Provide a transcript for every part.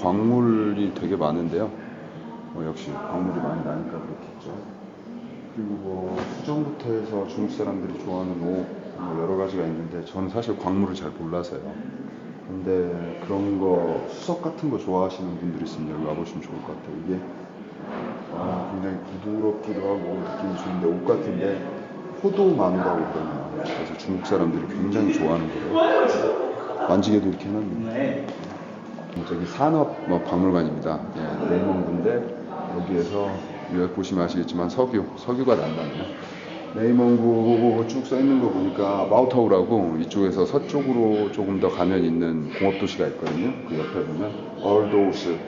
광물이 되게 많은데요. 뭐 역시 광물이 많이 나니까 그렇겠죠. 그리고 뭐 수정부터 해서 중국 사람들이 좋아하는 옷, 뭐 여러 가지가 있는데 저는 사실 광물을 잘 몰라서요. 근데 그런 거 수석 같은 거 좋아하시는 분들 있으면 여기 와보시면 좋을 것 같아요. 이게 아, 굉장히 부드럽기도 하고 느낌이 좋은데 옷 같은데 포도 만다고 그러네요. 그래서 중국 사람들이 굉장히 좋아하는 거예요. 만지게도 이렇게 해놨는데 저기 산업 뭐 박물관입니다. 예, 네이먼구인데 여기에서 여기 보시면 아시겠지만 석유, 석유가 난다네요. 네이먼구 쭉 써 있는 거 보니까 마우타우라고 이쪽에서 서쪽으로 조금 더 가면 있는 공업 도시가 있거든요. 그 옆에 보면 얼도우스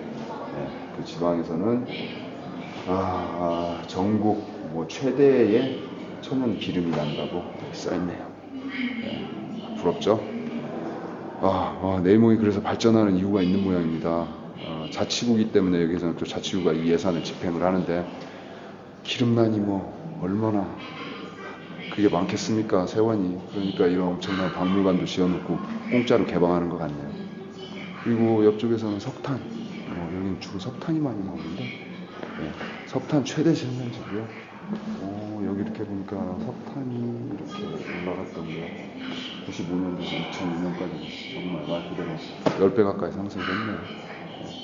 예, 그 지방에서는 아, 아, 전국 뭐 최대의 천연 기름이 난다고 써 있네요. 예, 부럽죠? 아, 아, 네이몽이 그래서 발전하는 이유가 있는 모양입니다. 어, 자치구기 때문에 여기서는 또 자치구가 이 예산을 집행을 하는데 기름난이 뭐 얼마나 그게 많겠습니까 세원이 그러니까 이런 엄청난 박물관도 지어놓고 공짜로 개방하는 것 같네요. 그리고 옆쪽에서는 석탄, 어, 여기는 주로 석탄이 많이 나오는데 네, 석탄 최대 생산지고요. 오, 여기 이렇게 보니까 석탄이 95년부터 2002년까지 정말 말 그대로 10배 가까이 상승됐네요. 네.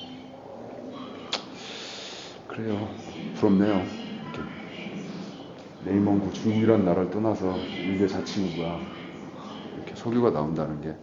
그래요. 부럽네요. 이렇게 네이먼구 중국이라는 나라를 떠나서 일개 자치구가 이렇게 석유가 나온다는 게